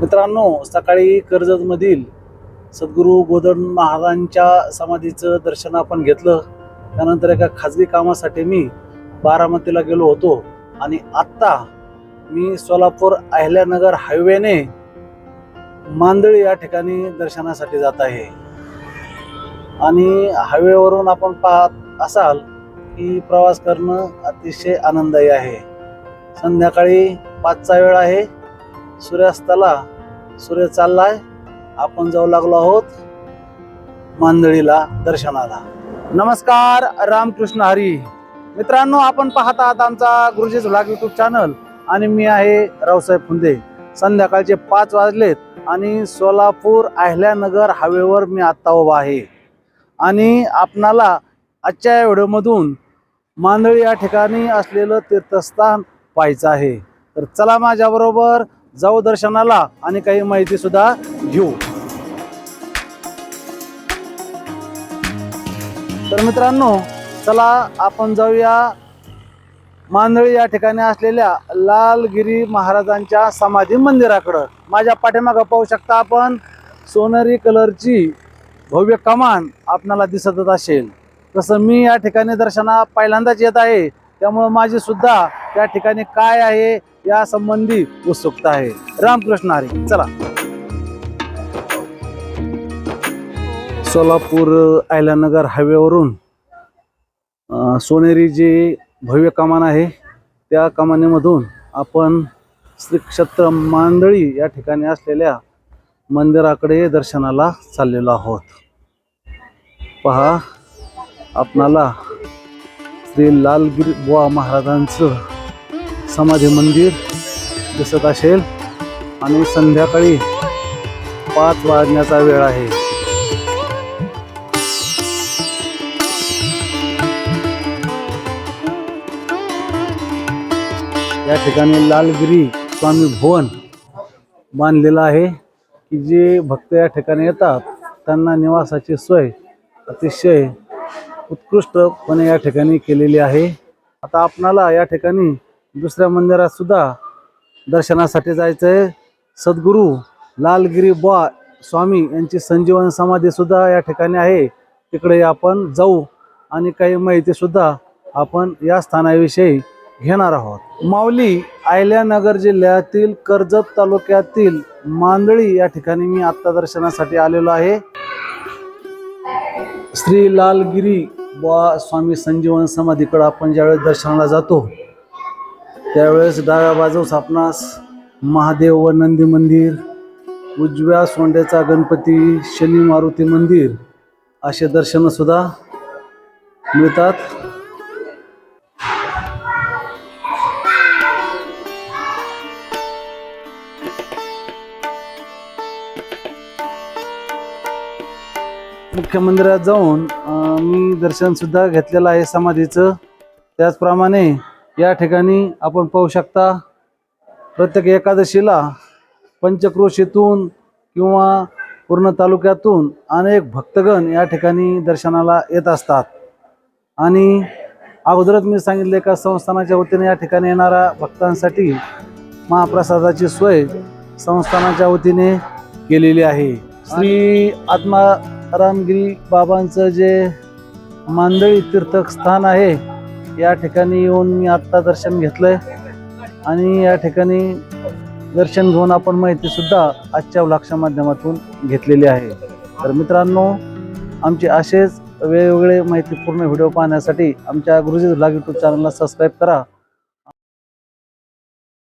मित्रांनो सकाळी कर्जतमधील सद्गुरू गोधन महाराजांच्या समाधीचं दर्शन आपण घेतलं. त्यानंतर एका खाजगी कामासाठी मी बारामतीला गेलो होतो. आणि आत्ता मी सोलापूर अहिल्यानगर हायवेने मांदळी या ठिकाणी दर्शनासाठी जात आहे. आणि हायवेवरून आपण पाहत असाल की प्रवास करणं अतिशय आनंददायी आहे. संध्याकाळी पाचचा वेळ आहे. सूर्यास्ताला सूर्य चाललाय. आपण जाऊ लागलो आहोत मांदळीला दर्शनाला. नमस्कार रामकृष्ण हरी. मित्रांनो आपण पाहत आहात आमचा गुरुजीच व्लॉग युट्यूब चॅनल आणि मी आहे रावसाहेब फुंदे. संध्याकाळचे पाच वाजलेत आणि सोलापूर अहिल्यानगर हायवेवर मी आत्ता उभा आहे. आणि आपणाला आजच्या या व्हिडिओमधून मांदळी या ठिकाणी असलेलं तीर्थस्थान पाहायचं आहे. तर चला माझ्याबरोबर जाऊ दर्शनाला आणि काही माहिती सुद्धा घेऊ. तर मित्रांनो चला आपण जाऊया मांदळी या ठिकाणी असलेल्या लालगिरी महाराजांच्या समाधी मंदिराकडं. माझ्या पाठीमागं पाहू शकता आपण सोनेरी कलरची भव्य कमान आपणाला दिसतच असेल. तसं मी या ठिकाणी दर्शना पहिल्यांदाच येत आहे. त्यामुळं माझी सुद्धा त्या ठिकाणी काय आहे या संबंधी उत्सुकता आहे. रामकृष्ण हरी चला. सोलापूर अहिल्यानगर हायवेवरून सोनेरी जी भव्य कमान आहे त्या कमानीमधून आपण श्री क्षेत्र मांदळी या ठिकाणी असलेल्या मंदिराकडे दर्शनाला चाललेलो आहोत. पहा आपणाला श्री लालगिरी बुवा महाराजांचं समाधी मंदिर दिसत असेल. आणि संध्याकाळी पाच वाजण्याचा वेळ आहे. या ठिकाणी लालगिरी स्वामी भवन बांधलेलं आहे की जे भक्त या ठिकाणी येतात त्यांना निवासाची सोय अतिशय उत्कृष्टपणे या ठिकाणी केलेली आहे. आता आपणाला या ठिकाणी दुसऱ्या मंदिरात सुद्धा दर्शनासाठी जायचं आहे सद्गुरू लालगिरी बुवा स्वामी यांची संजीवन समाधी सुद्धा या ठिकाणी आहे. तिकडे आपण जाऊ आणि काही माहिती सुद्धा आपण या स्थानाविषयी घेणार आहोत. माऊली आयल्यानगर जिल्ह्यातील कर्जत तालुक्यातील मांदळी या ठिकाणी मी आत्ता दर्शनासाठी आलेलो आहे. श्री लालगिरी बुवा स्वामी संजीवन समाधीकडे आपण ज्यावेळेस दर्शनाला जातो त्यावेळेस डाव्या बाजूस आपणास महादेव व नंदी मंदिर उजव्या सोंड्याचा गणपती शनी मारुती मंदिर असे दर्शनंसुद्धा मिळतात. मुख्य मंदिरात जाऊन मी दर्शनसुद्धा घेतलेलं आहे समाधीचं. त्याचप्रमाणे या ठिकाणी आपण पाहू शकता प्रत्येक एकादशीला पंचक्रोशीतून किंवा पूर्ण तालुक्यातून अनेक भक्तगण या ठिकाणी दर्शनाला येत असतात. आणि अगोदरच मी सांगितले का संस्थानाच्या वतीने या ठिकाणी येणाऱ्या भक्तांसाठी महाप्रसादाची सोय संस्थानाच्या वतीने केलेली आहे. श्री आत्मारामगिरी बाबांचं जे मांदळी तीर्थस्थान आहे या ठिकाणी येऊन मी आत्ता दर्शन घेतलंय. आणि या ठिकाणी दर्शन घेऊन आपण माहितीसुद्धा आजच्या व्लॉगच्या माध्यमातून घेतलेली आहे. तर मित्रांनो आमचे असेच वेगवेगळे माहितीपूर्ण व्हिडिओ पाहण्यासाठी आमच्या गुरुजी व्लॉग यूट्यूब चॅनलला सबस्क्राईब करा.